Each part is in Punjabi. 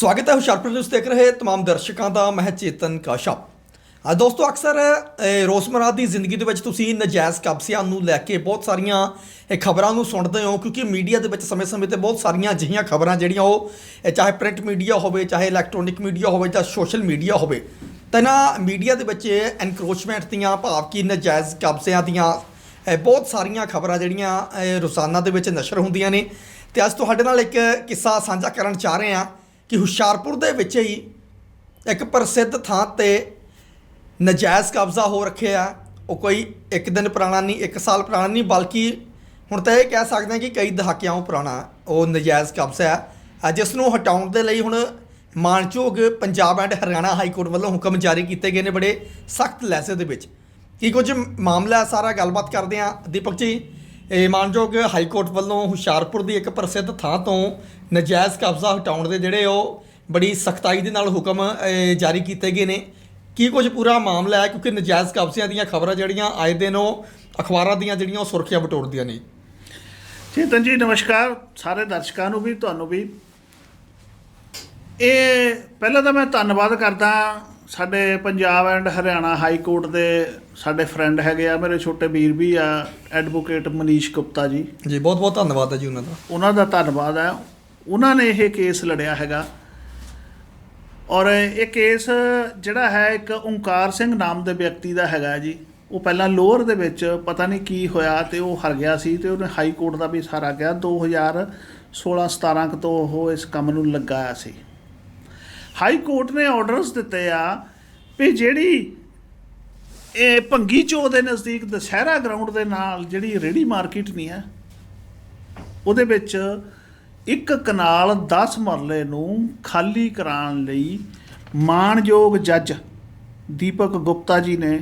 ਸਵਾਗਤ ਹੈ ਹੁਸ਼ਿਆਰਪੁਰ ਨਿਊਜ਼ ਦੇਖ ਰਹੇ तमाम ਦਰਸ਼ਕਾਂ ਦਾ ਮੈਂ ਚੇਤਨ ਕਾਸ਼ਪ ਆ ਦੋਸਤੋ ਅਕਸਰ ਅਹ, ਰੋਜ਼ਮਰਰਾ ਦੀ ਜ਼ਿੰਦਗੀ ਦੇ ਵਿੱਚ ਤੁਸੀਂ ਨਜਾਇਜ਼ ਕਬਜ਼ਿਆਂ ਨੂੰ ਲੈ ਕੇ ਬਹੁਤ ਸਾਰੀਆਂ ਇਹ ਖਬਰਾਂ ਨੂੰ ਸੁਣਦੇ ਹੋ ਕਿਉਂਕਿ ਮੀਡੀਆ ਦੇ ਵਿੱਚ ਸਮੇਂ-ਸਮੇਂ ਤੇ ਬਹੁਤ ਸਾਰੀਆਂ ਅਜਿਹੀਆਂ ਖਬਰਾਂ ਜਿਹੜੀਆਂ ਉਹ ਇਹ ਚਾਹੇ ਪ੍ਰਿੰਟ ਮੀਡੀਆ ਹੋਵੇ ਚਾਹੇ ਇਲੈਕਟ੍ਰੋਨਿਕ ਮੀਡੀਆ ਹੋਵੇ ਜਾਂ ਸੋਸ਼ਲ ਮੀਡੀਆ ਹੋਵੇ ਤਾਂ ਨਾ ਮੀਡੀਆ ਦੇ ਵਿੱਚ ਐਨਕਰੋਚਮੈਂਟ ਦੀਆਂ ਭਾਵ ਕਿ ਨਜਾਇਜ਼ ਕਬਜ਼ਿਆਂ ਦੀਆਂ ਇਹ ਬਹੁਤ ਸਾਰੀਆਂ ਖਬਰਾਂ ਜਿਹੜੀਆਂ ਇਹ ਰੋਜ਼ਾਨਾ ਦੇ ਵਿੱਚ ਨਸ਼ਰ ਹੁੰਦੀਆਂ ਨੇ ਤੇ ਅੱਜ ਤੁਹਾਡੇ ਨਾਲ ਇੱਕ ਕਿੱਸਾ ਸਾਂਝਾ ਕਰਨ ਚਾਹ ਰਹੇ ਹਾਂ ਕਿ ਹੁਸ਼ਿਆਰਪੁਰ ਦੇ ਵਿੱਚ ਹੀ ਇੱਕ ਪ੍ਰਸਿੱਧ ਥਾਂ ਤੇ ਨਜਾਇਜ਼ ਕਬਜ਼ਾ ਹੋ ਰੱਖਿਆ ਉਹ ਕੋਈ ਇੱਕ ਦਿਨ ਪੁਰਾਣਾ ਨਹੀਂ, ਇੱਕ ਸਾਲ ਪੁਰਾਣਾ ਨਹੀਂ, ਬਲਕਿ ਹੁਣ ਤਾਂ ਇਹ ਕਹਿ ਸਕਦੇ ਹਾਂ ਕਿ ਕਈ ਦਹਾਕਿਆਂ ਉਹ ਪੁਰਾਣਾ ਉਹ ਨਜਾਇਜ਼ ਕਬਜ਼ਾ ਹੈ ਜਿਸ ਨੂੰ ਹਟਾਉਣ ਦੇ ਲਈ ਹੁਣ ਮਾਨਯੋਗ Punjab and Haryana high court ਵੱਲੋਂ ਹੁਕਮ ਜਾਰੀ ਕੀਤੇ ਗਏ ਨੇ ਬੜੇ ਸਖਤ ਲੈਸੇ ਦੇ ਵਿੱਚ। ਕੀ ਕੁਝ ਮਾਮਲਾ ਸਾਰਾ ਗੱਲਬਾਤ ਕਰਦੇ ਹਾਂ। ਦੀਪਕ ਜੀ ਮਾਨਯੋਗ ਹਾਈ ਕੋਰਟ ਵੱਲੋਂ ਹੁਸ਼ਿਆਰਪੁਰ ਦੀ ਇੱਕ ਪ੍ਰਸਿੱਧ ਥਾਂ ਤੋਂ ਨਜਾਇਜ਼ ਕਬਜ਼ਾ ਹਟਾਉਣ ਦੇ ਜਿਹੜੇ ਉਹ ਬੜੀ ਸਖਤਾਈ ਦੇ ਨਾਲ ਹੁਕਮ ਜਾਰੀ ਕੀਤੇ ਗਏ ਨੇ। ਕੀ ਕੁਝ ਪੂਰਾ ਮਾਮਲਾ ਹੈ? ਕਿਉਂਕਿ ਨਜਾਇਜ਼ ਕਬਜ਼ਿਆਂ ਦੀਆਂ ਖਬਰਾਂ ਜਿਹੜੀਆਂ ਆਏ ਦਿਨ ਉਹ ਅਖਬਾਰਾਂ ਦੀਆਂ ਜਿਹੜੀਆਂ ਉਹ ਸੁਰਖੀਆਂ ਬਟੋਰਦੀਆਂ ਨੇ। ਚੇਤਨ ਜੀ, ਨਮਸਕਾਰ। ਸਾਰੇ ਦਰਸ਼ਕਾਂ ਨੂੰ ਵੀ, ਤੁਹਾਨੂੰ ਵੀ। ਇਹ, ਪਹਿਲਾਂ ਤਾਂ ਮੈਂ ਧੰਨਵਾਦ ਕਰਦਾ ਸਾਡੇ Punjab and Haryana high court ਦੇ ਸਾਡੇ ਫਰੈਂਡ ਹੈਗੇ ਆ ਮੇਰੇ ਛੋਟੇ ਵੀਰ ਵੀ ਆ ਐਡਵੋਕੇਟ ਮਨੀਸ਼ ਗੁਪਤਾ ਜੀ। ਜੀ ਬਹੁਤ ਬਹੁਤ ਧੰਨਵਾਦ ਹੈ ਜੀ ਉਹਨਾਂ ਦਾ। ਉਹਨਾਂ ਦਾ ਧੰਨਵਾਦ ਹੈ। ਉਹਨਾਂ ਨੇ ਇਹ ਕੇਸ ਲੜਿਆ ਹੈਗਾ। ਔਰ ਇਹ ਕੇਸ ਜਿਹੜਾ ਹੈ ਇੱਕ ਓਂਕਾਰ ਸਿੰਘ ਨਾਮ ਦੇ ਵਿਅਕਤੀ ਦਾ ਹੈਗਾ ਜੀ। ਉਹ ਪਹਿਲਾਂ ਲੋਅਰ ਦੇ ਵਿੱਚ ਪਤਾ ਨਹੀਂ ਕੀ ਹੋਇਆ ਤੇ ਉਹ ਹਰ ਗਿਆ ਸੀ ਤੇ ਉਹਨੇ ਹਾਈ ਕੋਰਟ ਦਾ ਵੀ ਸਹਾਰਾ ਗਿਆ। 2016 17 ਕੁ ਤੋਂ ਉਹ ਇਸ ਕੰਮ ਨੂੰ ਲਗਾਇਆ ਸੀ। ਹਾਈ ਕੋਰਟ ਨੇ ਆਰਡਰਸ ਦਿੱਤੇ ਆ ਵੀ ਜਿਹੜੀ ਇਹ ਭੰਗੀ ਚੋ ਦੇ ਨਜ਼ਦੀਕ ਦਸ਼ਹਿਰਾ ਗਰਾਊਂਡ ਦੇ ਨਾਲ ਜਿਹੜੀ ਰੇੜੀ ਮਾਰਕੀਟ ਨਹੀਂ ਹੈ, ਉਹਦੇ ਵਿੱਚ ਇੱਕ ਕਨਾਲ 10 ਮਰਲੇ ਨੂੰ ਖਾਲੀ ਕਰਾਉਣ ਲਈ ਮਾਣਯੋਗ ਜੱਜ ਦੀਪਕ ਗੁਪਤਾ ਜੀ ਨੇ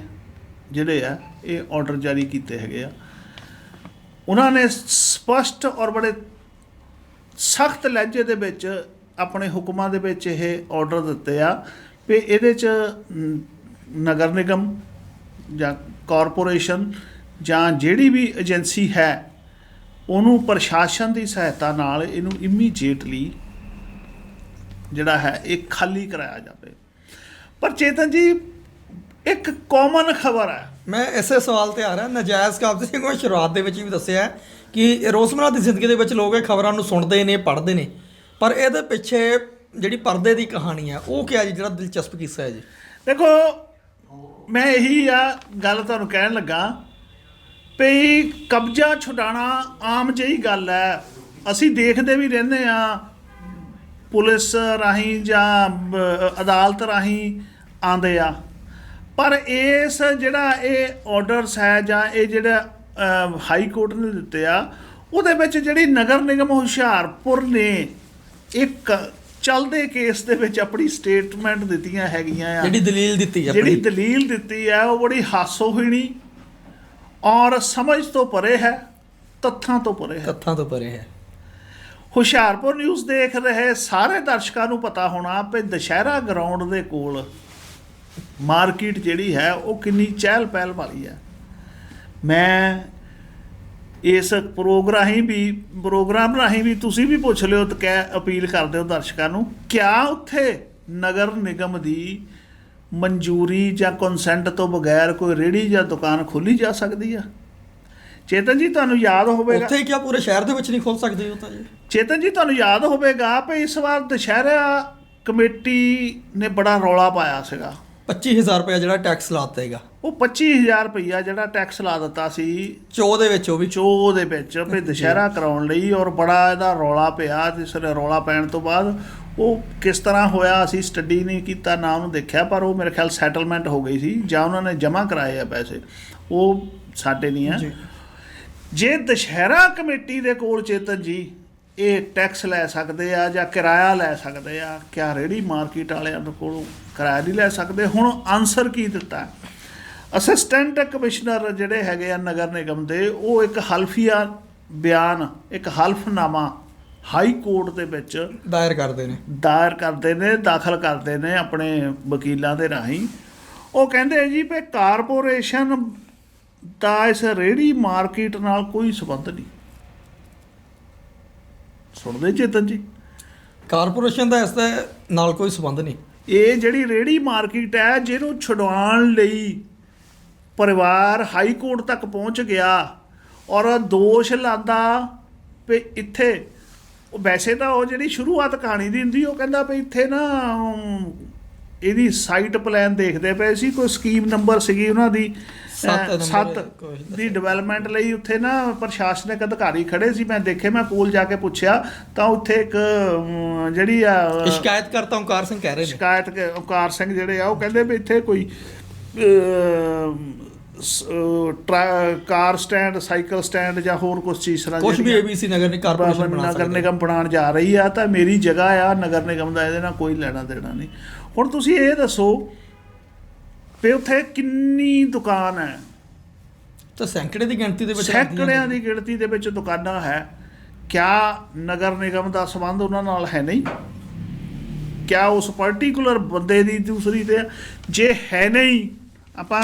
ਜਿਹੜੇ ਆ, ਇਹ ਆਰਡਰ ਜਾਰੀ ਕੀਤੇ ਹੈਗੇ ਆ। ਉਹਨਾਂ ਨੇ ਸਪਸ਼ਟ ਔਰ ਬੜੇ ਸਖਤ ਲਹਿਜੇ ਦੇ ਵਿੱਚ ਆਪਣੇ ਹੁਕਮਾਂ ਦੇ ਵਿੱਚ ਇਹ ਆਰਡਰ ਦਿੱਤੇ ਆ ਵੀ ਇਹਦੇ ਚ ਨਗਰ ਨਿਗਮ ਜਾਂ ਕਾਰਪੋਰੇਸ਼ਨ ਜਾਂ ਜਿਹੜੀ ਵੀ ਏਜੰਸੀ ਹੈ ਉਹਨੂੰ ਪ੍ਰਸ਼ਾਸਨ ਦੀ ਸਹਾਇਤਾ ਨਾਲ ਇਹਨੂੰ ਇਮੀਡੀਏਟਲੀ ਜਿਹੜਾ ਹੈ ਇਹ ਖਾਲੀ ਕਰਾਇਆ ਜਾਵੇ। ਪਰ ਚੇਤਨ ਜੀ ਇੱਕ ਕਾਮਨ ਖਬਰ ਹੈ। ਮੈਂ ਇਸੇ ਸਵਾਲ ਤੇ ਆ ਰਿਹਾ ਨਜਾਇਜ਼ ਕਬਜ਼ੇ ਨੂੰ ਸ਼ੁਰੂਆਤ ਦੇ ਵਿੱਚ ਵੀ ਦੱਸਿਆ ਕਿ ਰੋਜ਼ਮਰਰਾ ਦੀ ਜ਼ਿੰਦਗੀ ਦੇ ਵਿੱਚ ਲੋਕ ਇਹ ਖਬਰਾਂ ਨੂੰ ਸੁਣਦੇ ਨੇ ਪੜ੍ਹਦੇ ਨੇ। ਪਰ ਇਹਦੇ ਪਿੱਛੇ ਜਿਹੜੀ ਪਰਦੇ ਦੀ ਕਹਾਣੀ ਹੈ ਉਹ ਕਿਹਾ ਜੀ ਜਿਹੜਾ ਦਿਲਚਸਪ ਕਿੱਸਾ ਹੈ ਜੀ। ਦੇਖੋ ਮੈਂ ਇਹੀ ਆ ਗੱਲ ਤੁਹਾਨੂੰ ਕਹਿਣ ਲੱਗਾ ਵੀ ਕਬਜ਼ਾ ਛੁਡਾਣਾ ਆਮ ਜਿਹੀ ਗੱਲ ਹੈ। ਅਸੀਂ ਦੇਖਦੇ ਵੀ ਰਹਿੰਦੇ ਆ ਪੁਲਿਸ ਰਾਹੀਂ ਜਾਂ ਅਦਾਲਤ ਰਾਹੀਂ ਆਂਦੇ ਆ। ਪਰ ਇਸ ਜਿਹੜਾ ਇਹ ਆਰਡਰਸ ਹੈ ਜਾਂ ਇਹ ਜਿਹੜਾ ਹਾਈ ਕੋਰਟ ਨੇ ਦਿੱਤੇ ਆ, ਉਹਦੇ ਵਿੱਚ ਜਿਹੜੀ ਨਗਰ ਨਿਗਮ ਹੁਸ਼ਿਆਰਪੁਰ ਨੇ ਇੱਕ ਚੱਲਦੇ ਕੇਸ ਦੇ ਵਿੱਚ ਆਪਣੀ ਸਟੇਟਮੈਂਟ ਦਿੱਤੀਆਂ ਹੈਗੀਆਂ ਆ। ਜਿਹੜੀ ਦਲੀਲ ਦਿੱਤੀ ਹੈ ਜਿਹੜੀ ਦਲੀਲ ਦਿੱਤੀ ਹੈ ਉਹ ਬੜੀ ਹਾਸੋਹੀਣੀ ਔਰ ਸਮਝ ਤੋਂ ਪਰੇ ਹੈ ਤੱਥਾਂ ਤੋਂ ਪਰੇ ਹੈ। ਤੱਥਾਂ ਤੋਂ ਪਰੇ ਹੈ। ਹੁਸ਼ਿਆਰਪੁਰ ਨਿਊਜ਼ ਦੇਖ ਰਹੇ ਸਾਰੇ ਦਰਸ਼ਕਾਂ ਨੂੰ ਪਤਾ ਹੋਣਾ ਕਿ ਦੁਸ਼ਹਿਰਾ ਗਰਾਊਂਡ ਦੇ ਕੋਲ ਮਾਰਕੀਟ ਜਿਹੜੀ ਹੈ ਉਹ ਕਿੰਨੀ ਚਹਿਲ ਪਹਿਲ ਵਾਲੀ ਹੈ। ਮੈਂ ਇਸ ਪ੍ਰੋਗਰਾਮ ਰਾਹੀਂ ਵੀ ਪ੍ਰੋਗਰਾਮ ਰਾਹੀਂ ਵੀ ਤੁਸੀਂ ਵੀ ਪੁੱਛ ਲਿਓ ਤੇ ਕਹਿ ਅਪੀਲ ਕਰਦੇ ਹੋ ਦਰਸ਼ਕਾਂ ਨੂੰ ਕਿਆ ਉੱਥੇ ਨਗਰ ਨਿਗਮ ਦੀ ਮਨਜ਼ੂਰੀ ਜਾਂ ਕੰਸੈਂਟ ਤੋਂ ਬਗੈਰ ਕੋਈ ਰੇੜੀ ਜਾਂ ਦੁਕਾਨ ਖੋਲੀ ਜਾ ਸਕਦੀ ਆ? ਚੇਤਨ ਜੀ ਤੁਹਾਨੂੰ ਯਾਦ ਹੋਵੇਗਾ। ਉੱਥੇ ਕਿਆ ਪੂਰੇ ਸ਼ਹਿਰ ਦੇ ਵਿੱਚ ਨਹੀਂ ਖੋਲ ਸਕਦੇ ਉਹ ਤਾਂ ਜੀ? ਚੇਤਨ ਜੀ ਤੁਹਾਨੂੰ ਯਾਦ ਹੋਵੇਗਾ ਕਿ ਇਸ ਵਾਰ ਦੁਸ਼ਹਿਰਾ ਕਮੇਟੀ ਨੇ ਬੜਾ ਰੌਲਾ ਪਾਇਆ ਸੀਗਾ। 25000 ਰੁਪਏ ਜਿਹੜਾ ਟੈਕਸ ਲਾਤਾ ਹੈਗਾ ਉਹ 25000 ਰੁਪਈਆ ਜਿਹੜਾ ਟੈਕਸ ਲਾ ਦਿੱਤਾ ਸੀ। ਚੋ ਦੇ ਵਿੱਚ ਉਹ ਵੀ। ਚੋ ਦੇ ਵਿੱਚ ਵੀ ਦੁਸ਼ਹਿਰਾ ਕਰਾਉਣ ਲਈ ਔਰ ਬੜਾ ਇਹਦਾ ਰੌਲਾ ਪਿਆ ਜਿਸ ਨੇ ਰੌਲਾ ਪੈਣ ਤੋਂ ਬਾਅਦ ਉਹ ਕਿਸ ਤਰ੍ਹਾਂ ਹੋਇਆ ਅਸੀਂ ਸਟੱਡੀ ਨਹੀਂ ਕੀਤਾ ਨਾ ਉਹਨੂੰ ਦੇਖਿਆ ਪਰ ਉਹ ਮੇਰੇ ਖਿਆਲ ਸੈਟਲਮੈਂਟ ਹੋ ਗਈ ਸੀ ਜਾਂ ਉਹਨਾਂ ਨੇ ਜਮ੍ਹਾਂ ਕਰਾਏ ਆ ਪੈਸੇ। ਉਹ ਸਾਡੇ ਨਹੀਂ ਆ। ਜੀ। ਜੇ ਦੁਸ਼ਹਿਰਾ ਕਮੇਟੀ ਦੇ ਕੋਲ ਚੇਤਨ ਜੀ ਇਹ ਟੈਕਸ ਲੈ ਸਕਦੇ ਆ ਜਾਂ ਕਿਰਾਇਆ ਲੈ ਸਕਦੇ ਆ ਕਿਆ ਰੇੜੀ ਮਾਰਕੀਟ ਵਾਲਿਆਂ ਦੇ ਕੋਲੋਂ ਕਿਰਾਇਆ ਨਹੀਂ ਲੈ ਸਕਦੇ? ਹੁਣ ਆਨਸਰ ਕੀ ਦਿੱਤਾ? ਅਸਿਸਟੈਂਟ ਕਮਿਸ਼ਨਰ ਜਿਹੜੇ ਹੈਗੇ ਆ ਨਗਰ ਨਿਗਮ ਦੇ ਉਹ ਇੱਕ ਹਲਫੀਆ ਬਿਆਨ ਇੱਕ ਹਲਫਨਾਮਾ ਹਾਈ ਕੋਰਟ ਦੇ ਵਿੱਚ ਦਾਇਰ ਕਰਦੇ ਨੇ। ਦਾਇਰ ਕਰਦੇ ਨੇ ਦਾਖਲ ਕਰਦੇ ਨੇ ਆਪਣੇ ਵਕੀਲਾਂ ਦੇ ਰਾਹੀਂ। ਉਹ ਕਹਿੰਦੇ ਜੀ ਵੀ ਕਾਰਪੋਰੇਸ਼ਨ ਦਾ ਇਸ ਰੇੜੀ ਮਾਰਕੀਟ ਨਾਲ ਕੋਈ ਸੰਬੰਧ ਨਹੀਂ। ਸੁਣਦੇ ਚੇਤਨ ਜੀ? ਕਾਰਪੋਰੇਸ਼ਨ ਦਾ ਇਸ ਦੇ ਨਾਲ ਕੋਈ ਸੰਬੰਧ ਨਹੀਂ। ਇਹ ਜਿਹੜੀ ਰੇੜੀ ਮਾਰਕੀਟ ਹੈ ਜਿਹਨੂੰ ਛੁਡਵਾਉਣ ਲਈ ਪਰਿਵਾਰ ਹਾਈ ਕੋਰਟ ਤੱਕ ਪਹੁੰਚ ਗਿਆ ਔਰ ਦੋਸ਼ ਲਾਦਾ ਵੀ ਇੱਥੇ ਉਹ ਵੈਸੇ ਤਾਂ ਉਹ ਜਿਹੜੀ ਸ਼ੁਰੂਆਤ ਕਹਾਣੀ ਦੀ ਹੁੰਦੀ ਉਹ ਕਹਿੰਦਾ ਵੀ ਇੱਥੇ ਨਾ ਇਹਦੀ ਸਾਈਟ ਪਲਾਨ ਦੇਖਦੇ ਪਏ ਸੀ ਕੋਈ ਸਕੀਮ ਨੰਬਰ ਸੀਗੀ ਉਹਨਾਂ ਦੀ ਸੱਤ। ਦੀ ਡਿਵੈਲਪਮੈਂਟ ਲਈ ਉੱਥੇ ਨਾ ਪ੍ਰਸ਼ਾਸਨਿਕ ਅਧਿਕਾਰੀ ਖੜੇ ਸੀ ਮੈਂ ਦੇਖੇ ਮੈਂ ਕੋਲ ਜਾ ਕੇ ਪੁੱਛਿਆ ਤਾਂ ਉੱਥੇ ਇੱਕ ਜਿਹੜੀ ਆ ਸ਼ਿਕਾਇਤ ਕਰਤਾ ਓਂਕਾਰ ਸਿੰਘ ਕਹਿ ਰਹੇ ਨੇ ਸ਼ਿਕਾਇਤ ਓਕਾਰ ਸਿੰਘ ਜਿਹੜੇ ਆ ਉਹ ਕਹਿੰਦੇ ਵੀ ਇੱਥੇ ਕੋਈ ਕਾਰ ਸਟੈਂਡ ਸਾਈਕਲ ਸਟੈਂਡ ਜਾਂ ਹੋਰ ਕੁਝ ਚੀਜ਼ ਤਰ੍ਹਾਂ ਕੁਝ ਵੀ ਏਬੀਸੀ ਨਗਰ ਨੇ ਕਾਰਪੋਰੇਸ਼ਨ ਬਣਾ ਨਗਰ ਨਿਗਮ ਬਣਾਉਣ ਜਾ ਰਹੀ ਆ ਤਾਂ ਮੇਰੀ ਜਗ੍ਹਾ ਆ ਨਗਰ ਨਿਗਮ ਦਾ ਇਹਦੇ ਨਾਲ ਕੋਈ ਲੈਣਾ ਦੇਣਾ ਨਹੀਂ ਹੁਣ ਤੁਸੀਂ ਇਹ ਦੱਸੋ ਵੀ ਉੱਥੇ ਕਿੰਨੀ ਦੁਕਾਨ ਹੈ ਤਾਂ ਸੈਂਕੜੇ ਦੀ ਗਿਣਤੀ ਦੇ ਵਿੱਚ ਸੈਂਕੜਿਆਂ। ਦੀ ਗਿਣਤੀ ਦੇ ਵਿੱਚ ਦੁਕਾਨਾਂ ਹੈ ਕਿਆ ਨਗਰ ਨਿਗਮ ਦਾ ਸੰਬੰਧ ਉਹਨਾਂ ਨਾਲ ਹੈ ਨਹੀਂ ਕਿਆ ਉਸ ਪਾਰਟਿਕੂਲਰ ਬੰਦੇ ਦੀ ਦੂਸਰੀ ਤੇ? ਜੇ ਹੈ ਨਹੀਂ ਆਪਾਂ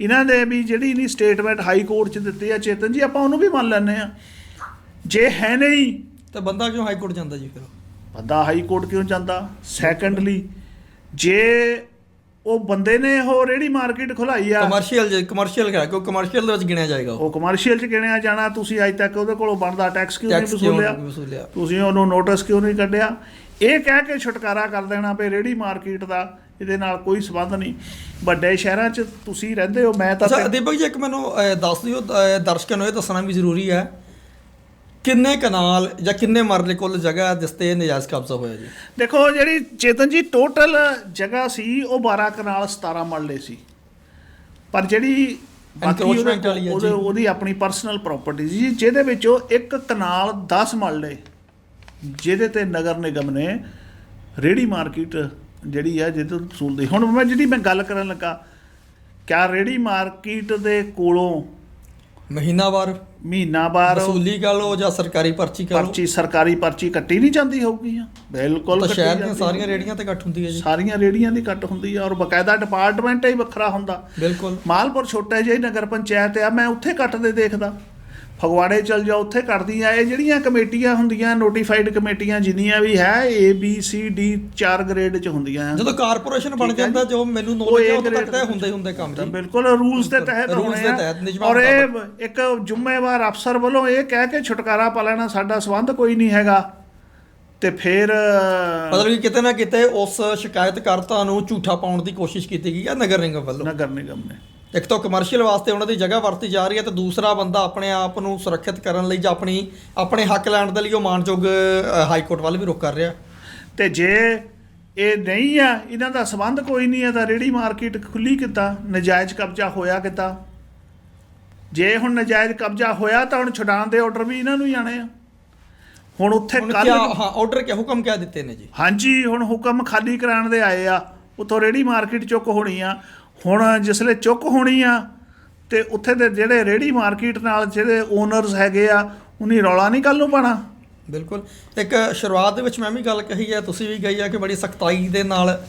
ਇਹਨਾਂ ਦੇ ਵੀ ਜਿਹੜੀ ਨਹੀਂ ਸਟੇਟਮੈਂਟ ਹਾਈ ਕੋਰਟ ਚ ਦਿੱਤੀ ਆ ਚੇਤਨ ਜੀ ਆਪਾਂ ਉਹਨੂੰ ਵੀ ਮੰਨ ਲੈਂਦੇ ਆ ਜੇ ਹੈ ਨਹੀਂ ਤਾਂ ਬੰਦਾ ਕਿਉਂ ਹਾਈ ਕੋਰਟ ਜਾਂਦਾ ਜੀ ਫਿਰ? ਬੰਦਾ ਹਾਈ ਕੋਰਟ ਕਿਉਂ ਜਾਂਦਾ? ਸੈਕੰਡਲੀ ਜੇ ਉਹ ਬੰਦੇ ਨੇ ਉਹ ਰੇੜੀ ਮਾਰਕੀਟ ਖੁਲਾਈ ਆ ਕਮਰਸ਼ੀਅਲ ਜੇ ਕਮਰਸ਼ੀਅਲ ਹੈ ਕਿਉਂ ਕਮਰਸ਼ੀਅਲ ਦੇ ਵਿੱਚ ਗਿਣਿਆ ਜਾਏਗਾ ਉਹ? ਕਮਰਸ਼ੀਅਲ ਚ ਗਿਣਿਆ ਜਾਣਾ ਤੁਸੀਂ ਅੱਜ ਤੱਕ ਉਹਦੇ ਕੋਲੋਂ ਬਣਦਾ ਟੈਕਸ ਕਿਉਂ ਨਹੀਂ ਵਸੂਲਿਆ? ਤੁਸੀਂ ਉਹਨੂੰ ਨੋਟਿਸ ਕਿਉਂ ਨਹੀਂ ਕੱਢਿਆ? ਇਹ ਕਹਿ ਕੇ ਛੁਟਕਾਰਾ ਕਰ ਦੇਣਾ ਵੀ ਰੇੜੀ ਮਾਰਕੀਟ ਦਾ ਇਹਦੇ ਨਾਲ ਕੋਈ ਸੰਬੰਧ ਨਹੀਂ। ਵੱਡੇ ਸ਼ਹਿਰਾਂ 'ਚ ਤੁਸੀਂ ਰਹਿੰਦੇ ਹੋ ਮੈਂ ਤਾਂ ਅੱਛਾ ਦੀਪਕ ਜੀ ਇੱਕ ਮੈਨੂੰ ਦੱਸ ਦਿਓ ਦਰਸ਼ਕਾਂ ਨੂੰ ਇਹ ਦੱਸਣਾ ਵੀ ਜ਼ਰੂਰੀ ਹੈ ਕਿੰਨੇ ਕਨਾਲ ਜਾਂ ਕਿੰਨੇ ਮਰਲੇ ਕੁੱਲ ਜਗ੍ਹਾ ਜਿਸ ਤੇ ਨਜਾਇਜ਼ ਕਬਜ਼ਾ ਹੋਇਆ ਜੀ? ਦੇਖੋ ਜਿਹੜੀ ਚੇਤਨ ਜੀ ਟੋਟਲ ਜਗ੍ਹਾ ਸੀ ਉਹ 12 ਕਨਾਲ 17 ਮਰਲੇ ਸੀ। ਪਰ ਜਿਹੜੀ ਵਾਲੀ ਹੈ ਜੀ। ਉਹਦੀ ਆਪਣੀ ਪਰਸਨਲ ਪ੍ਰਾਪਰਟੀ ਸੀ ਜਿਹਦੇ ਵਿੱਚੋਂ ਇੱਕ ਕਨਾਲ 10 ਮਰਲੇ ਜਿਹਦੇ ਤੇ ਨਗਰ ਨਿਗਮ ਨੇ ਰੇੜੀ ਮਾਰਕੀਟ ਜਿਹੜੀ ਆ ਜਿਹਦੇ ਤੋਂ ਵਸੂਲਦੀ ਹੁਣ ਮੈਂ ਜਿਹੜੀ ਮੈਂ ਗੱਲ ਕਰਨ ਲੱਗਾ ਕਿਆ ਰੇੜੀ ਮਾਰਕੀਟ ਦੇ ਕੋਲੋਂ ਮਹੀਨਾਵਾਰ ਮਹੀਨਾ ਬਾਅਦ ਵਸੂਲੀ ਕਰ ਲਓ ਜਾਂ ਸਰਕਾਰੀ ਪਰਚੀ ਕਰ ਲਓ। ਪਰਚੀ ਸਰਕਾਰੀ ਪਰਚੀ ਕੱਟੀ ਨਹੀਂ ਜਾਂਦੀ ਹੋਊਗੀ ਆ। ਬਿਲਕੁਲ ਕੱਟੀ ਸ਼ਹਿਰ ਦੀਆਂ ਸਾਰੀਆਂ। ਰੇੜੀਆਂ ਤੇ ਇਕੱਠ ਹੁੰਦੀ ਹੈ ਜੀ। ਸਾਰੀਆਂ ਰੇੜੀਆਂ ਦੀ ਕੱਟ ਹੁੰਦੀ ਆ ਔਰ ਬਕਾਇਦਾ ਡਿਪਾਰਟਮੈਂਟ ਹੀ ਵੱਖਰਾ ਹੁੰਦਾ। ਬਿਲਕੁਲ। ਮਾਲਪੁਰ ਛੋਟਾ ਜਿਹਾ ਹੀ ਨਗਰ ਪੰਚਾਇਤ ਆ ਮੈਂ ਉੱਥੇ ਕੱਟਦੇ ਦੇਖਦਾ। ਫਗਵਾੜੇ ਚਲ ਜਾਓ ਉੱਥੇ ਕੱਟਦੀ ਆ ਇਹ ਜਿਹੜੀਆਂ ਕਮੇਟੀਆਂ ਹੁੰਦੀਆਂ ਨੋਟੀਫਾਈਡ ਕਮੇਟੀਆਂ ਜਿੰਨੀਆਂ ਵੀ ਹੈ A B C D 4 grade ਚ ਹੁੰਦੀਆਂ ਆ। ਜਦੋਂ ਕਾਰਪੋਰੇਸ਼ਨ ਬਣ ਜਾਂਦਾ ਜੀ। ਮੈਨੂੰ ਉਹ ਨੌਲੇਜ ਹੈ A ਉਦੋਂ ਤੱਕ ਤਾਂ ਹੁੰਦੇ ਹੁੰਦੇ ਕੰਮ ਜੀ। ਬਿਲਕੁਲ ਰੂਲਸ ਦੇ ਤਹਿਤ ਹੋਣੇ ਦੇ ਆ। ਤਹਿਤ, ਨਿਯਮਾਂ ਔਰ ਇਹ ਇੱਕ ਜ਼ਿੰਮੇਵਾਰ ਅਫਸਰ ਵੱਲੋਂ ਇਹ ਕਹਿ ਕੇ ਛੁਟਕਾਰਾ ਪਾ ਲੈਣਾ ਸਾਡਾ ਸਬੰਧ ਕੋਈ ਨਹੀਂ ਹੈਗਾ। ਤੇ ਫਿਰ ਮਤਲਬ ਕਿ ਕਿਤੇ ਨਾ ਕਿਤੇ ਉਸ ਸ਼ਿਕਾਇਤਕਰਤਾ ਨੂੰ ਝੂਠਾ ਪਾਉਣ ਦੀ ਕੋਸ਼ਿਸ਼ ਕੀਤੀ ਗਈ ਹੈ ਨਗਰ ਨਿਗਮ ਵੱਲੋਂ। ਨਗਰ ਨਿਗਮ ਨੇ। ਇੱਕ ਤਾਂ ਕਮਰਸ਼ੀਅਲ ਵਾਸਤੇ ਉਹਨਾਂ ਦੀ ਜਗ੍ਹਾ ਵਰਤੀ ਜਾ ਰਹੀ ਹੈ ਤੇ ਦੂਸਰਾ ਬੰਦਾ ਆਪਣੇ ਆਪ ਨੂੰ ਸੁਰੱਖਿਅਤ ਕਰਨ ਲਈ ਜਾਂ ਆਪਣੀ ਆਪਣੇ ਹੱਕ ਲੈਣ ਦੇ ਲਈ ਉਹ ਮਾਨਯੋਗ ਹਾਈ ਕੋਰਟ ਵੱਲ ਵੀ ਰੁਖ ਕਰ ਰਿਹਾ। ਤੇ ਜੇ ਇਹ ਨਹੀਂ ਆ ਇਹਨਾਂ ਦਾ ਸਬੰਧ ਕੋਈ ਨਹੀਂ ਹੈ ਤਾਂ ਰੇੜੀ ਮਾਰਕੀਟ ਖੁੱਲੀ ਕਿੱਦਾਂ? ਨਜਾਇਜ਼ ਕਬਜ਼ਾ ਹੋਇਆ ਕਿੱਦਾਂ? ਜੇ ਹੁਣ ਨਜਾਇਜ਼ ਕਬਜ਼ਾ ਹੋਇਆ ਤਾਂ ਹੁਣ ਛੁਡਾਉਣ ਦੇ ਆਰਡਰ ਵੀ ਇਹਨਾਂ ਨੂੰ ਹੀ ਆਣੇ ਆ। ਹੁਣ ਉੱਥੇ ਕੱਲ ਹਾਂ ਆਰਡਰ ਕਿਆ ਹੁਕਮ ਕਿਆ ਦਿੱਤੇ ਨੇ ਜੀ? ਹਾਂਜੀ ਹੁਣ ਹੁਕਮ ਖਾਲੀ ਕਰਾਉਣ ਦੇ ਆਏ ਆ। ਉਤੋਂ ਰੇੜੀ ਮਾਰਕੀਟ ਚੁੱਕ ਹੋਣੀ ਆ। ਹੁਣ ਜਿਸਲੇ ਚੁੱਕ ਹੋਣੀ ਆ, ਤੇ ਉੱਥੇ ਦੇ ਜਿਹੜੇ ਰੇੜੀ ਮਾਰਕੀਟ ਨਾਲ ਜਿਹੜੇ ਓਨਰਸ ਹੈਗੇ ਆ, ਉਨੀ ਰੌਲਾ ਨਹੀਂ ਕੱਲ ਨੂੰ ਪਾਣਾ ਬਿਲਕੁਲ। ਇੱਕ ਸ਼ੁਰੂਆਤ ਦੇ ਵਿੱਚ ਮੈਂ ਵੀ ਗੱਲ ਕਹੀ ਹੈ, ਤੁਸੀਂ ਵੀ ਕਹੀ ਹੈ ਕਿ ਬੜੀ ਸਖਤਾਈ ਦੇ ਨਾਲ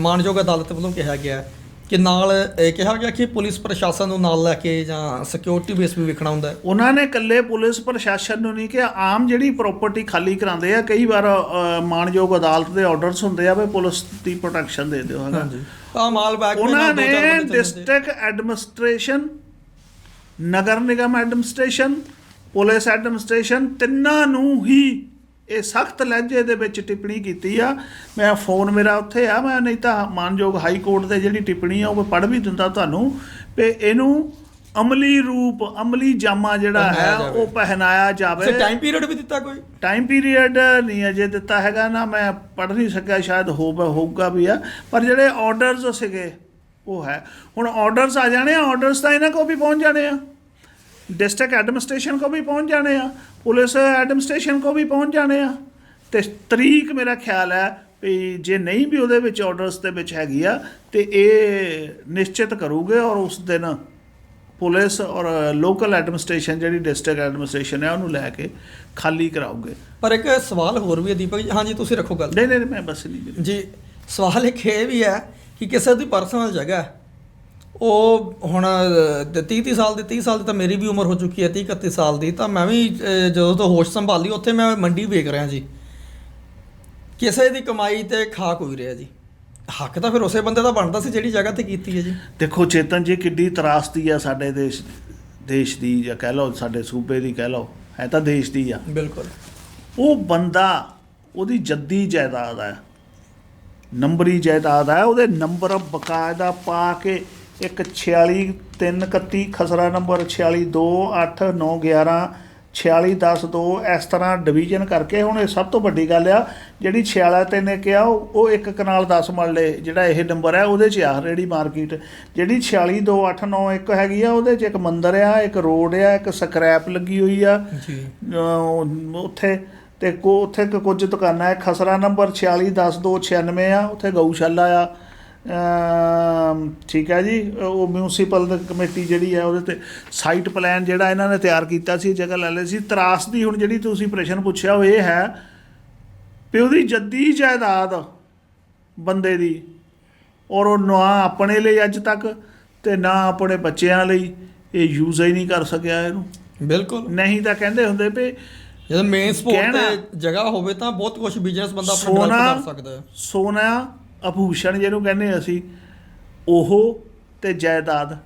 ਮਾਨਯੋਗ ਅਦਾਲਤ ਵੱਲੋਂ ਕਿਹਾ ਗਿਆ ਹੈ। ਕਿ ਨਾਲ ਇਹ ਕਿਹਾ ਗਿਆ ਕਿ ਪੁਲਿਸ ਪ੍ਰਸ਼ਾਸਨ ਨੂੰ ਨਾਲ ਲੈ ਕੇ ਜਾਂ ਸਿਕਿਉਰਿਟੀ ਬੇਸ ਵੀ ਵੇਖਣਾ ਹੁੰਦਾ ਹੈ। ਉਹਨਾਂ ਨੇ ਇਕੱਲੇ ਪੁਲਿਸ ਪ੍ਰਸ਼ਾਸਨ ਨੂੰ ਨਹੀਂ ਕਿ ਆਮ ਜਿਹੜੀ ਪ੍ਰਾਪਰਟੀ ਖਾਲੀ ਕਰਾਉਂਦੇ ਆ ਕਈ ਵਾਰ ਅ, ਮਾਣਯੋਗ ਅਦਾਲਤ ਦੇ ਆਰਡਰਸ ਹੁੰਦੇ ਆ ਵੀ ਪੁਲਿਸ ਦੀ ਪ੍ਰੋਟੈਕਸ਼ਨ ਦੇ ਦਿਓ ਹਾਂਜੀ। ਆ ਮਾਲ ਬੈਗ ਉਹਨਾਂ ਨੇ district administration Nagar Nigam administration police administration ਤਿੰਨਾਂ ਨੂੰ ਹੀ ਇਹ ਸਖਤ ਲਹਿਜੇ ਦੇ ਵਿੱਚ ਟਿੱਪਣੀ ਕੀਤੀ ਆ। ਮੈਂ ਫੋਨ ਮੇਰਾ ਉੱਥੇ ਆ ਮੈਂ ਨਹੀਂ ਤਾਂ ਮਾਨਯੋਗ ਹਾਈ ਕੋਰਟ ਦੇ ਜਿਹੜੀ ਟਿੱਪਣੀ ਆ ਉਹ ਪੜ੍ਹ ਵੀ ਦਿੰਦਾ ਤੁਹਾਨੂੰ ਵੀ ਇਹਨੂੰ ਅਮਲੀ ਰੂਪ ਅਮਲੀ ਜਾਮਾ ਜਿਹੜਾ ਹੈ। ਉਹ ਪਹਿਨਾਇਆ ਜਾਵੇ। ਸੇ ਟਾਈਮ ਪੀਰੀਅਡ ਵੀ ਦਿੱਤਾ ਕੋਈ? ਟਾਈਮ ਪੀਰੀਅਡ ਨਹੀਂ ਅਜੇ ਦਿੱਤਾ ਹੈਗਾ ਨਾ ਮੈਂ ਪੜ੍ਹ ਨਹੀਂ ਸਕਿਆ ਸ਼ਾਇਦ ਹੋਊਗਾ ਹੋਊਗਾ ਵੀ ਆ। ਪਰ ਜਿਹੜੇ ਆਰਡਰਸ ਸੀਗੇ ਉਹ ਹੈ। ਹੁਣ ਆਰਡਰਸ ਆ ਜਾਣੇ ਆ ਆਰਡਰਸ ਤਾਂ ਇਹਨਾਂ ਕੋ ਵੀ ਪਹੁੰਚ ਜਾਣੇ ਆ। ਡਿਸਟ੍ਰਿਕਟ ਐਡਮਿਨਿਸਟ੍ਰੇਸ਼ਨ ਕੋ ਵੀ ਪਹੁੰਚ ਜਾਣੇ ਆ ਪੁਲਿਸ ਐਡਮਿਨਿਸਟ੍ਰੇਸ਼ਨ ਕੋ ਵੀ ਪਹੁੰਚ ਜਾਣੇ ਆ। ਤੇ ਤਰੀਕ ਮੇਰਾ ਖਿਆਲ ਹੈ ਵੀ ਜੇ ਨਹੀਂ ਵੀ ਉਹਦੇ ਵਿੱਚ ਆਰਡਰਸ ਦੇ ਵਿੱਚ ਹੈਗੀ ਆ ਤੇ ਇਹ ਨਿਸ਼ਚਿਤ ਕਰੂਗੇ ਔਰ ਉਸ ਦਿਨ ਪੁਲਿਸ ਔਰ ਲੋਕਲ ਐਡਮਿਨਿਸਟ੍ਰੇਸ਼ਨ ਜਿਹੜੀ ਡਿਸਟ੍ਰਿਕਟ ਐਡਮਿਨਿਸਟ੍ਰੇਸ਼ਨ ਹੈ ਉਹਨੂੰ ਲੈ ਕੇ ਖਾਲੀ ਕਰਾਉਗੇ ਪਰ ਇੱਕ ਸਵਾਲ ਹੋਰ ਵੀ ਹੈ ਦੀਪਕ ਜੀ। ਹਾਂਜੀ ਤੁਸੀਂ ਰੱਖੋ ਗੱਲ। ਨਹੀਂ ਨਹੀਂ ਮੈਂ ਬਸ ਨਹੀਂ। ਜੀ ਸਵਾਲ ਇੱਕ ਇਹ ਵੀ ਹੈ ਕਿ ਕਿਸੇ ਦੀ ਪਰਸਨਲ ਜਗ੍ਹਾ ਉਹ ਹੁਣ 30 30 ਸਾਲ ਦੀ 30 ਸਾਲ ਦੀ ਤਾਂ ਮੇਰੀ ਵੀ ਉਮਰ ਹੋ ਚੁੱਕੀ ਹੈ 30 31 ਸਾਲ ਦੀ ਤਾਂ ਮੈਂ ਵੀ ਜਦੋਂ ਤੋਂ ਹੋਸ਼ ਸੰਭਾਲੀ ਉੱਥੇ ਮੈਂ ਮੰਡੀ ਵੇਖ ਰਿਹਾ ਜੀ। ਕਿਸੇ ਦੀ ਕਮਾਈ ਤੇ ਖਾ ਕੋਈ ਰਿਹਾ ਜੀ। ਹੱਕ ਤਾਂ ਫਿਰ ਉਸੇ ਬੰਦੇ ਦਾ ਬਣਦਾ ਸੀ ਜਿਹੜੀ ਜਗ੍ਹਾ ਤੇ ਕੀਤੀ ਹੈ ਜੀ। ਦੇਖੋ ਚੇਤਨ ਜੀ ਕਿੱਡੀ ਤਰਾਸਦੀ ਆ ਸਾਡੇ ਦੇਸ਼ ਦੇਸ਼ ਦੀ ਜਾਂ ਕਹਿ ਲਓ ਸਾਡੇ ਸੂਬੇ ਦੀ ਕਹਿ ਲਓ ਹੈ ਤਾਂ ਦੇਸ਼ ਦੀ ਆ। ਬਿਲਕੁਲ। ਉਹ ਬੰਦਾ ਉਹਦੀ ਜੱਦੀ ਜਾਇਦਾਦ ਹੈ ਨੰਬਰੀ ਜਾਇਦਾਦ ਹੈ ਉਹਦੇ ਨੰਬਰ ਬਕਾਇਦਾ ਪਾ ਕੇ ਇੱਕ 46 331 ਖਸਰਾ ਨੰਬਰ 46 2 8 9 11 46 10 2 ਇਸ ਤਰ੍ਹਾਂ ਡਿਵੀਜ਼ਨ ਕਰਕੇ ਹੁਣ ਇਹ ਸਭ ਤੋਂ ਵੱਡੀ ਗੱਲ ਆ ਜਿਹੜੀ 46 ਤੇ ਨੇ ਕਿਹਾ ਉਹ ਇੱਕ ਕਨਾਲ 10 ਮਰਲੇ ਜਿਹੜਾ ਇਹ ਨੰਬਰ ਹੈ ਉਹਦੇ 'ਚ ਆ ਰੇੜੀ ਮਾਰਕੀਟ ਜਿਹੜੀ 46 2 8 9 ਇੱਕ ਹੈਗੀ ਆ ਉਹਦੇ 'ਚ ਇੱਕ ਮੰਦਿਰ ਆ ਇੱਕ ਰੋਡ ਆ ਇੱਕ ਸਕ੍ਰੈਪ ਲੱਗੀ ਹੋਈ ਆ। ਜੀ। ਉੱਥੇ ਤੇ ਕੋ ਉੱਥੇ ਕੁਝ ਦੁਕਾਨਾਂ ਹੈ ਖਸਰਾ ਨੰਬਰ 461096 ਆ ਉੱਥੇ ਗਊਸ਼ਾਲਾ ਆ। ਠੀਕ ਹੈ ਜੀ ਉਹ ਮਿਊਨਿਸਪਲ ਕਮੇਟੀ ਜਿਹੜੀ ਹੈ ਉਹਦੇ ਤੇ ਸਾਈਟ ਪਲਾਨ ਜਿਹੜਾ ਇਹਨਾਂ ਨੇ ਤਿਆਰ ਕੀਤਾ ਸੀ ਜਗ੍ਹਾ ਲੈ ਲਈ ਸੀ। ਤਰਾਸ ਦੀ ਹੁਣ ਜਿਹੜੀ ਤੁਸੀਂ ਪ੍ਰਸ਼ਨ ਪੁੱਛਿਆ ਉਹ ਇਹ ਹੈ ਵੀ ਉਹਦੀ ਜੱਦੀ ਜਾਇਦਾਦ ਬੰਦੇ ਦੀ ਔਰ ਉਹ ਨਾ ਆਪਣੇ ਲਈ ਅੱਜ ਤੱਕ ਤੇ ਨਾ ਆਪਣੇ ਬੱਚਿਆਂ ਲਈ ਇਹ ਯੂਜ਼ ਹੀ ਨਹੀਂ ਕਰ ਸਕਿਆ ਇਹਨੂੰ। ਬਿਲਕੁਲ। ਨਹੀਂ ਤਾਂ ਕਹਿੰਦੇ ਹੁੰਦੇ ਵੀ ਜਦੋਂ ਮੇਨ ਸਪੋਰਟ ਤੇ ਜਗ੍ਹਾ ਹੋਵੇ ਤਾਂ ਬਹੁਤ ਕੁਝ ਬਿਜ਼ਨਸ ਬੰਦਾ ਆਪਣਾ ਡਿਵੈਲਪ ਕਰ ਸਕਦਾ ਹੈ। ਸੋਨਾ ਆਭੂਸ਼ਣ ਜਿਹਨੂੰ ਕਹਿੰਦੇ ਅਸੀਂ ਉਹ ਤੇ ਜਾਇਦਾਦ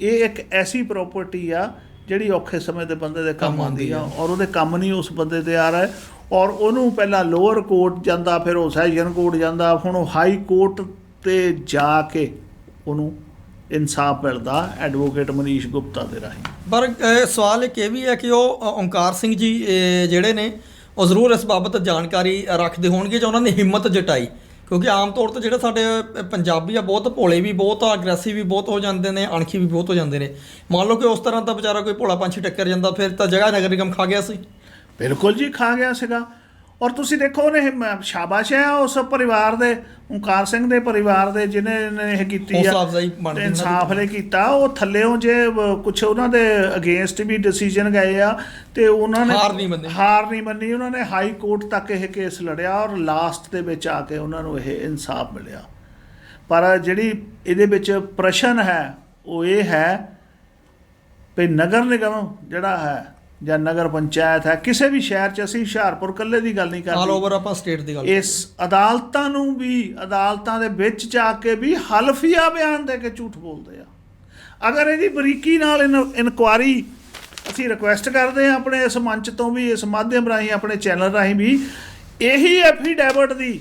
ਇਹ ਇੱਕ ਐਸੀ ਪ੍ਰਾਪਰਟੀ ਆ ਜਿਹੜੀ ਔਖੇ ਸਮੇਂ ਦੇ ਬੰਦੇ ਦੇ ਕੰਮ ਆਉਂਦੀ ਆ ਔਰ ਉਹਦੇ ਕੰਮ ਨਹੀਂ ਉਸ ਬੰਦੇ ਤੇ ਆ ਰਿਹਾ। ਔਰ ਉਹਨੂੰ ਪਹਿਲਾਂ ਲੋਅਰ ਕੋਰਟ ਜਾਂਦਾ ਫਿਰ ਉਹ ਸੈਸ਼ਨ ਕੋਰਟ ਜਾਂਦਾ ਹੁਣ ਉਹ ਹਾਈ ਕੋਰਟ ਤੇ ਜਾ ਕੇ ਉਹਨੂੰ ਇਨਸਾਫ ਮਿਲਦਾ ਐਡਵੋਕੇਟ ਮਨੀਸ਼ ਗੁਪਤਾ ਦੇ ਰਾਹੀਂ। ਪਰ ਸਵਾਲ ਇੱਕ ਇਹ ਵੀ ਹੈ ਕਿ ਉਹ ਅ, ਓਂਕਾਰ ਸਿੰਘ ਜੀ ਜਿਹੜੇ ਨੇ ਉਹ ਜ਼ਰੂਰ ਇਸ ਬਾਬਤ ਜਾਣਕਾਰੀ ਰੱਖਦੇ ਹੋਣਗੇ ਜਾਂ ਉਹਨਾਂ ਨੇ ਹਿੰਮਤ ਜਟਾਈ। ਕਿਉਂਕਿ ਆਮ ਤੌਰ ਤੇ ਜਿਹੜੇ ਸਾਡੇ ਪੰਜਾਬੀ ਆ, ਬਹੁਤ ਭੋਲੇ ਵੀ, ਬਹੁਤ ਆ ਅਗਰੈਸਿਵ ਵੀ, ਬਹੁਤ ਹੋ ਜਾਂਦੇ ਨੇ, ਅਣਖੀ ਵੀ ਬਹੁਤ ਹੋ ਜਾਂਦੇ ਨੇ। ਮੰਨ ਲਓ ਕਿ ਉਸ ਤਰ੍ਹਾਂ ਦਾ ਵਿਚਾਰਾ ਕੋਈ ਭੋਲਾ ਪੰਛੀ ਟੱਕਰ ਜਾਂਦਾ, ਫਿਰ ਤਾਂ ਜਗ੍ਹਾ ਨਗਰ ਨਿਗਮ ਖਾ ਗਿਆ ਸੀ। ਬਿਲਕੁਲ ਜੀ, ਖਾ ਗਿਆ ਸੀਗਾ। ਔਰ ਤੁਸੀਂ ਦੇਖੋ ਉਹਨੇ ਸ਼ਾਬਾਸ਼ ਹੈ ਉਸ ਪਰਿਵਾਰ ਦੇ ਓਂਕਾਰ ਸਿੰਘ ਦੇ ਪਰਿਵਾਰ ਦੇ ਜਿਨੇ ਨੇ ਇਹ ਕੀਤੀ ਆ। ਇਨਸਾਫ ਨੇ ਕੀਤਾ ਉਹ ਥੱਲਿਓਂ ਜੇ ਕੁਝ ਉਹਨਾਂ ਦੇ ਅਗੇਂਸਟ ਵੀ ਡਿਸੀਜਨ ਗਏ ਆ ਤੇ ਉਹਨਾਂ ਨੇ ਹਾਰ ਨਹੀਂ ਮੰਨੀ। ਹਾਰ ਨਹੀਂ ਮੰਨੀ ਉਹਨਾਂ ਨੇ ਹਾਈ ਕੋਰਟ ਤੱਕ ਇਹ ਕੇਸ ਲੜਿਆ ਔਰ ਲਾਸਟ ਦੇ ਵਿੱਚ ਆ ਕੇ ਉਹਨਾਂ ਨੂੰ ਇਹ ਇਨਸਾਫ ਮਿਲਿਆ ਪਰ ਜਿਹੜੀ ਇਹਦੇ ਵਿੱਚ ਪ੍ਰਸ਼ਨ ਹੈ ਉਹ ਇਹ ਹੈ ਵੀ ਨਗਰ ਨਿਗਮ ਜਿਹੜਾ ਹੈ ਜਾਂ ਨਗਰ ਪੰਚਾਇਤ ਹੈ ਕਿਸੇ ਵੀ ਸ਼ਹਿਰ 'ਚ ਅਸੀਂ ਹੁਸ਼ਿਆਰਪੁਰ ਕੱਲੇ ਦੀ ਗੱਲ ਨਹੀਂ ਆਲ ਓਵਰ ਆਪਾਂ ਸਟੇਟ ਦੀ ਗੱਲ ਇਸ ਅਦਾਲਤਾਂ ਨੂੰ ਵੀ ਅਦਾਲਤਾਂ ਦੇ ਵਿੱਚ ਜਾ ਕੇ ਵੀ ਹਲਫੀਆ ਬਿਆਨ ਦੇ ਕੇ ਝੂਠ ਬੋਲਦੇ ਆ। ਅਗਰ ਇਹਦੀ ਬਰੀਕੀ ਨਾਲ ਇਨਕੁਆਰੀ ਅਸੀਂ ਰਿਕੁਐਸਟ ਕਰਦੇ ਹਾਂ ਆਪਣੇ ਇਸ ਮੰਚ ਤੋਂ ਵੀ ਇਸ ਮਾਧਿਅਮ ਰਾਹੀਂ ਆਪਣੇ ਚੈਨਲ ਰਾਹੀਂ ਵੀ ਇਹੀ ਐਫੀਡੈਵਿਟ ਦੀ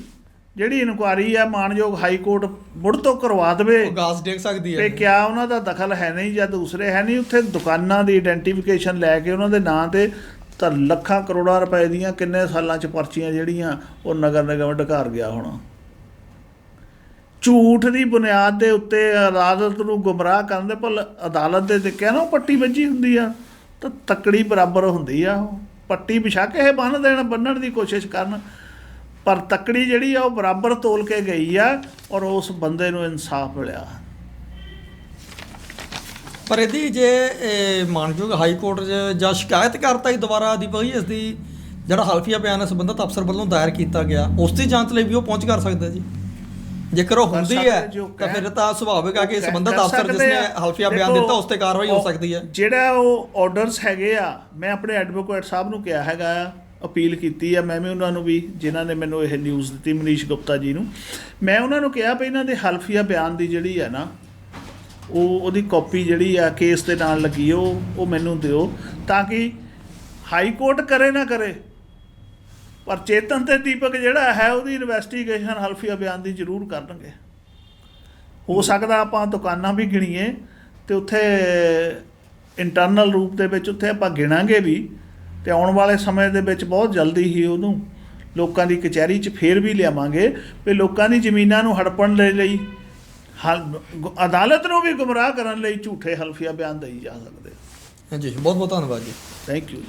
ਜਿਹੜੀ ਇਨਕੁਆਰੀ ਆ ਮਾਨਯੋਗ ਹਾਈ ਕੋਰਟ ਮੁੜ ਤੋਂ ਕਰਵਾ ਦੇਵੇ। ਉਹ ਗਾਸ ਡੇਕ ਸਕਦੀ ਤੇ ਹੈ ਕਿਆ ਉਹਨਾਂ ਦਾ ਦਖਲ ਹੈ ਨਹੀਂ ਜਾਂ ਦੂਸਰੇ ਹੈ ਨਹੀਂ ਉੱਥੇ ਦੁਕਾਨਾਂ ਦੀ ਆਇਡੈਂਟੀਫਿਕੇਸ਼ਨ ਲੈ ਕੇ ਉਹਨਾਂ ਦੇ ਨਾਂ ਤੇ ਤਾਂ ਲੱਖਾਂ ਕਰੋੜਾਂ ਰੁਪਏ ਦੀਆਂ ਕਿੰਨੇ ਸਾਲਾਂ ਚ ਪਰਚੀਆਂ ਜਿਹੜੀਆਂ ਉਹ ਨਗਰ ਨਿਗਮ ਢਕਾਰ ਗਿਆ ਹੋਣਾ। ਝੂਠ ਦੀ ਬੁਨਿਆਦ ਦੇ ਉੱਤੇ ਅਦਾਲਤ ਨੂੰ ਗੁੰਮਰਾਹ ਕਰਨ ਦੇ ਭਲ ਅਦਾਲਤ ਦੇ ਤੇ ਕਿਹਾ ਨਾ ਉਹ ਪੱਟੀ ਵੱਜੀ ਹੁੰਦੀ ਆ ਤਾਂ ਤਕੜੀ ਬਰਾਬਰ ਹੁੰਦੀ ਆ ਉਹ। ਪੱਟੀ ਵਿਛਾ ਕੇ ਇਹ ਬੰਨ ਦੇਣ ਬੰਨਣ ਦੀ ਕੋਸ਼ਿਸ਼ ਕਰਨ। ਪਰ ਤਕੜੀ ਜਿਹੜੀ ਆ ਉਹ ਬਰਾਬਰ ਤੋਲ ਕੇ ਗਈ ਆ ਔਰ ਉਸ ਬੰਦੇ ਨੂੰ ਇਨਸਾਫ ਮਿਲਿਆ। ਪਰ ਇਹਦੀ ਜੇ ਮਾਨਯੋਗ ਹਾਈ ਕੋਰਟ ਜਾਂ ਸ਼ਿਕਾਇਤ ਕਰਤਾ ਹੀ ਦੁਬਾਰਾ ਦੀਪਕ ਜੀ ਇਸ ਦੀ ਜਿਹੜਾ ਹਲਫੀਆ ਬਿਆਨ ਹੈ ਸੰਬੰਧਤ ਅਫਸਰ ਵੱਲੋਂ ਦਾਇਰ ਕੀਤਾ ਗਿਆ ਉਸ ਦੀ ਜਾਂਚ ਲਈ ਵੀ ਉਹ ਪਹੁੰਚ ਕਰ ਸਕਦਾ ਜੀ। ਜੇਕਰ ਉਹ ਹੁੰਦੀ ਹੈ ਤਾਂ ਫਿਰ ਤਾਂ ਸੁਭਾਵਿਕ ਆ ਕਿ ਸੰਬੰਧਤ ਅਫਸਰ ਜਿਸ ਨੇ। ਹਲਫੀਆ ਬਿਆਨ ਦਿੱਤਾ ਉਸ ਤੇ ਕਾਰਵਾਈ ਹੋ ਸਕਦੀ ਹੈ। ਜਿਹੜਾ ਉਹ ਆਰਡਰਸ ਹੈਗੇ ਆ ਮੈਂ ਆਪਣੇ ਐਡਵੋਕੇਟ ਸਾਹਿਬ ਨੂੰ ਕਿਹਾ ਹੈਗਾ ਆ ਅਪੀਲ ਕੀਤੀ ਆ, ਮੈਂ ਵੀ ਉਹਨਾਂ ਨੂੰ ਵੀ, ਜਿਨ੍ਹਾਂ ਨੇ ਮੈਨੂੰ ਇਹ ਨਿਊਜ਼ ਦਿੱਤੀ, ਮਨੀਸ਼ ਗੁਪਤਾ ਜੀ ਨੂੰ। ਮੈਂ ਉਹਨਾਂ ਨੂੰ ਕਿਹਾ ਵੀ ਇਹਨਾਂ ਦੇ ਹਲਫੀਆ ਬਿਆਨ ਦੀ ਜਿਹੜੀ ਆ ਨਾ, ਉਹ ਉਹਦੀ ਕਾਪੀ ਜਿਹੜੀ ਆ ਕੇਸ ਦੇ ਨਾਲ ਲੱਗੀ ਉਹ ਉਹ ਮੈਨੂੰ ਦਿਓ, ਤਾਂ ਕਿ ਹਾਈ ਕੋਰਟ ਕਰੇ ਨਾ ਕਰੇ। ਪਰ ਚੇਤਨ ਤੇ ਦੀਪਕ ਜਿਹੜਾ ਹੈ, ਉਹਦੀ ਇਨਵੈਸਟੀਗੇਸ਼ਨ ਹਲਫੀਆ ਬਿਆਨ ਦੀ ਜ਼ਰੂਰ ਕਰਨਗੇ। ਹੋ ਸਕਦਾ ਆਪਾਂ ਦੁਕਾਨਾਂ ਵੀ ਗਿਣੀਏ, ਤੇ ਉੱਥੇ ਇੰਟਰਨਲ ਰੂਪ ਦੇ ਵਿੱਚ ਉੱਥੇ ਆਪਾਂ ਗਿਣਾਂਗੇ ਵੀ ਤੇ ਆਉਣ ਵਾਲੇ ਸਮੇਂ ਦੇ ਵਿੱਚ ਬਹੁਤ ਜਲਦੀ ਹੀ ਉਹਨੂੰ ਲੋਕਾਂ ਦੀ ਕਚਹਿਰੀ 'ਚ ਫੇਰ ਵੀ ਲਿਆਵਾਂਗੇ ਵੀ ਲੋਕਾਂ ਦੀ ਜ਼ਮੀਨਾਂ ਨੂੰ ਹੜਪਣ ਦੇ ਲਈ ਅਦਾਲਤ ਨੂੰ ਵੀ ਗੁੰਮਰਾਹ ਕਰਨ ਲਈ ਝੂਠੇ ਹਲਫੀਆ ਬਿਆਨ ਦੇਈ ਜਾ ਸਕਦੇ ਹਾਂਜੀ ਬਹੁਤ ਬਹੁਤ ਧੰਨਵਾਦ ਜੀ। Thank you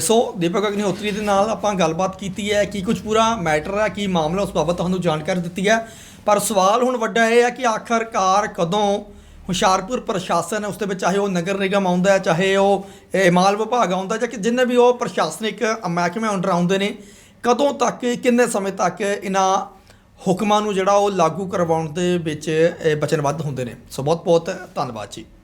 so Deepak Agnihotri ਦੇ ਨਾਲ ਆਪਾਂ ਗੱਲਬਾਤ ਕੀਤੀ ਹੈ ਕੀ ਕੁਝ ਪੂਰਾ ਮੈਟਰ ਹੈ ਕੀ ਮਾਮਲਾ ਉਸ ਬਾਬਤ ਤੁਹਾਨੂੰ ਜਾਣਕਾਰੀ ਦਿੱਤੀ ਹੈ। ਪਰ ਸਵਾਲ ਹੁਣ ਵੱਡਾ ਇਹ ਹੈ ਕਿ ਆਖਰਕਾਰ ਕਦੋਂ ਹੁਸ਼ਿਆਰਪੁਰ ਪ੍ਰਸ਼ਾਸਨ ਹੈ, ਉਸ ਦੇ ਵਿੱਚ ਚਾਹੇ ਉਹ ਨਗਰ ਨਿਗਮ ਆਉਂਦਾ ਹੈ, ਚਾਹੇ ਉਹ ਇਹ ਮਾਲ ਵਿਭਾਗ ਆਉਂਦਾ ਜਾਂ ਕਿ ਜਿੰਨੇ ਵੀ ਉਹ ਪ੍ਰਸ਼ਾਸਨਿਕ ਮਹਿਕਮੇ ਅੰਡਰ ਆਉਂਦੇ ਨੇ, ਕਦੋਂ ਤੱਕ, ਕਿੰਨੇ ਸਮੇਂ ਤੱਕ ਇਹਨਾਂ ਹੁਕਮਾਂ ਨੂੰ ਜਿਹੜਾ ਉਹ ਲਾਗੂ ਕਰਵਾਉਣ ਦੇ ਵਿੱਚ ਵਚਨਬੱਧ ਹੁੰਦੇ ਨੇ? ਸੋ ਬਹੁਤ ਬਹੁਤ ਧੰਨਵਾਦ ਜੀ।